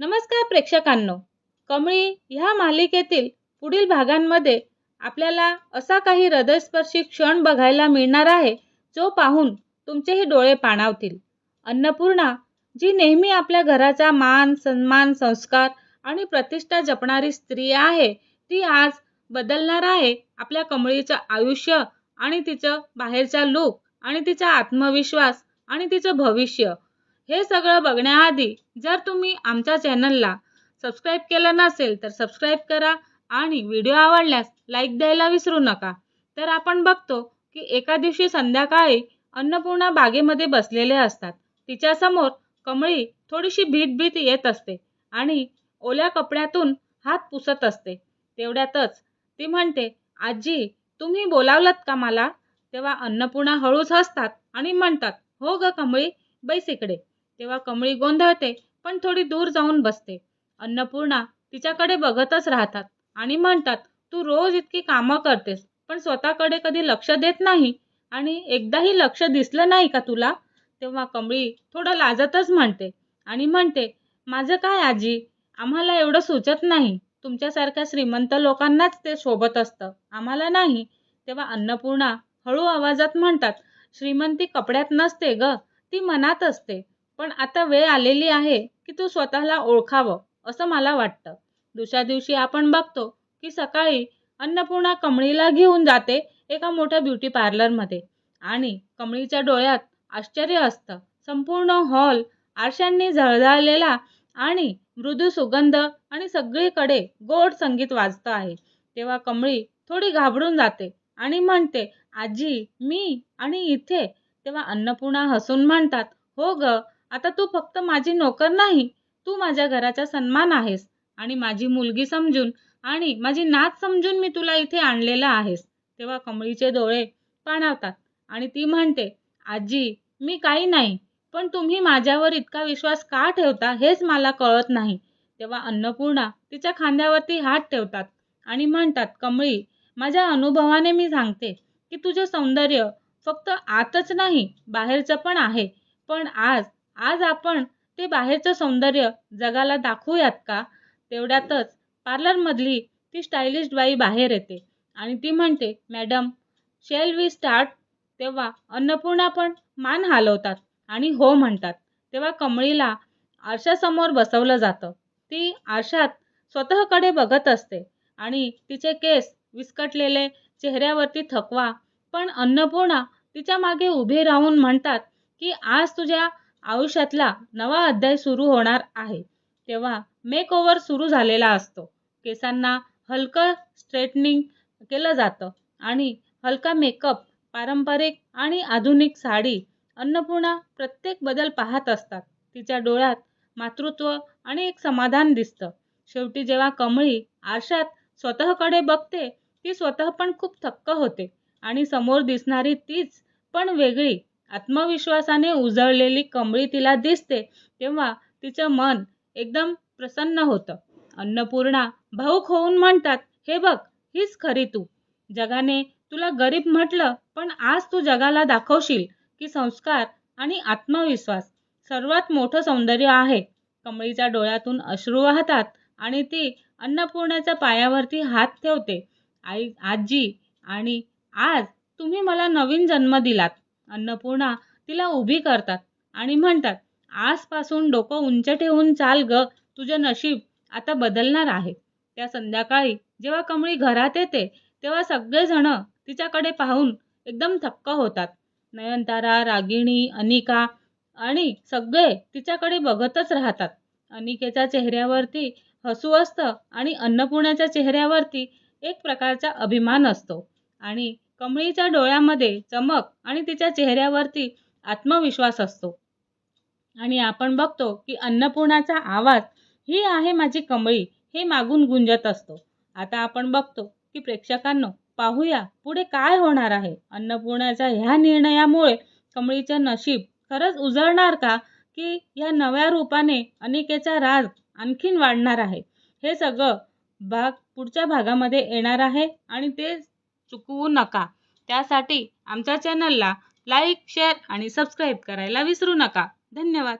नमस्कार प्रेक्षकांनो. कमळी ह्या मालिकेतील पुढील भागांमध्ये आपल्याला असा काही हृदयस्पर्शी क्षण बघायला मिळणार आहे जो पाहून तुमचेही डोळे पाणावतील. अन्नपूर्णा जी नेहमी आपल्या घराचा मान सन्मान संस्कार आणि प्रतिष्ठा जपणारी स्त्री आहे ती आज बदलणार आहे आपल्या कमळीचं आयुष्य आणि तिचं बाहेरचा लूक आणि तिचा आत्मविश्वास आणि तिचं भविष्य. हे सगळं बघण्याआधी जर तुम्ही आमच्या चॅनलला सबस्क्राईब केलं नसेल तर सबस्क्राईब करा आणि व्हिडिओ आवडल्यास लाईक द्यायला विसरू नका. तर आपण बघतो की एका दिवशी संध्याकाळी अन्नपूर्णा बागेमध्ये बसलेले असतात. तिच्यासमोर कमळी थोडीशी भीत भीत येत असते आणि ओल्या कपड्यातून हात पुसत असते. तेवढ्यातच ती म्हणते आजी तुम्ही बोलावलत का मला? तेव्हा अन्नपूर्णा हळूच हसतात आणि म्हणतात हो ग कमळी बैस इकडे. तेव्हा कमळी गोंधळते पण थोडी दूर जाऊन बसते. अन्नपूर्णा तिच्याकडे बघतच राहतात आणि म्हणतात तू रोज इतकी कामं करतेस पण स्वतःकडे कधी लक्ष देत नाही आणि एकदाही लक्ष दिसलं नाही का तुला? तेव्हा कमळी थोडं लाजतच म्हणते आणि म्हणते माझं काय आजी? आम्हाला एवढं सुचत नाही. तुमच्यासारख्या श्रीमंत लोकांनाच ते शोभत असतं. आम्हाला नाही. तेव्हा अन्नपूर्णा हळू आवाजात म्हणतात श्रीमंती कपड्यात नसते ग ती मनात असते. पण आता वेळ आलेली आहे की तू स्वतःला ओळखावं असं मला वाटतं. दुसऱ्या दिवशी आपण बघतो की सकाळी अन्नपूर्णा कमळीला घेऊन जाते एका मोठ्या ब्युटी पार्लरमध्ये. आणि कमळीच्या डोळ्यात आश्चर्य असतं. संपूर्ण हॉल आरशांनी झळझळलेला आणि मृदू सुगंध आणि सगळीकडे गोड संगीत वाजतं आहे. तेव्हा कमळी थोडी घाबरून जाते आणि म्हणते आजी मी आणि इथे. तेव्हा अन्नपूर्णा हसून म्हणतात हो ग आता तू फक्त माझी नोकर नाही तू माझ्या घराचा सन्मान आहेस आणि माझी मुलगी समजून आणि माझी नात समजून मी तुला इथे आणलेलं आहेस. तेव्हा कमळीचे डोळे पाणावतात आणि ती म्हणते आजी मी काही नाही पण तुम्ही माझ्यावर इतका विश्वास का ठेवता हेच मला कळत नाही. तेव्हा अन्नपूर्णा तिच्या खांद्यावरती हात ठेवतात आणि म्हणतात कमळी माझ्या अनुभवाने मी सांगते की तुझं सौंदर्य फक्त आतच नाही बाहेरचं पण आहे. पण आज आज आपण ते बाहेरचं सौंदर्य जगाला दाखवूयात का? तेवढ्यातच पार्लरमधली ती स्टायलिश बाई बाहेर येते आणि ती म्हणते मॅडम शेल वी स्टार्ट तेव्हा अन्नपूर्णा पण मान हलवतात आणि हो म्हणतात. तेव्हा कमळीला आरशासमोर बसवलं जातं. ती आरशात स्वतःकडे बघत असते आणि तिचे केस विस्कटलेले चेहऱ्यावरती थकवा. पण अन्नपूर्णा तिच्यामागे उभे राहून म्हणतात की आज तुझ्या आयुष्यातला नवा अध्याय सुरू होणार आहे. तेव्हा मेक ओव्हर सुरू झालेला असतो. केसांना हलकं स्ट्रेटनिंग केलं जातं आणि हलका मेकअप पारंपरिक आणि आधुनिक साडी अन्नपूर्णा प्रत्येक बदल पाहत असतात. तिच्या डोळ्यात मातृत्व आणि एक समाधान दिसतं. शेवटी जेव्हा कमळी आरशात स्वतःकडे बघते ती स्वतः पण खूप थक्क होते आणि समोर दिसणारी तीच पण वेगळी आत्मविश्वासाने उजळलेली कमळी तिला दिसते तेव्हा तिचं मन एकदम प्रसन्न होतं. अन्नपूर्णा भाऊक होऊन म्हणतात हे बघ हीच खरी तू. जगाने तुला गरीब म्हटलं पण आज तू जगाला दाखवशील की संस्कार आणि आत्मविश्वास सर्वात मोठं सौंदर्य आहे. कमळीच्या डोळ्यातून अश्रू वाहतात आणि ती अन्नपूर्णाच्या पायावरती हात ठेवते. आई आजी आणि आज तुम्ही मला नवीन जन्म दिलात. अन्नपूर्णा तिला उभी करतात आणि म्हणतात आजपासून डोकं उंच ठेवून चाल ग तुझं नशीब आता बदलणार आहे. त्या संध्याकाळी जेव्हा कमळी घरात येते तेव्हा सगळेजण तिच्याकडे पाहून एकदम थक्क होतात. नयनतारा रागिणी अनिका आणि सगळे तिच्याकडे बघतच राहतात. अनिकेच्या चेहऱ्यावरती हसू असतं आणि अन्नपूर्णाच्या चेहऱ्यावरती एक प्रकारचा अभिमान असतो आणि कमळीच्या डोळ्यामध्ये चमक आणि तिच्या चेहऱ्यावरती आत्मविश्वास असतो. आणि आपण बघतो की अन्नपूर्णाचा आवाज ही आहे माझी कमळी हे मागून गुंजत असतो. आता आपण बघतो की प्रेक्षकांनो पाहूया पुढे काय होणार आहे. अन्नपूर्णाच्या ह्या निर्णयामुळे कमळीचं नशीब खरंच उजळणार का? की या नव्या रूपाने अनिकेचा राज आणखीन वाढणार आहे? हे सगळं भाग पुढच्या भागामध्ये येणार आहे आणि ते चुकवू नका. त्यासाठी आमच्या चॅनलला लाईक शेअर आणि सबस्क्राईब करायला विसरू नका. धन्यवाद.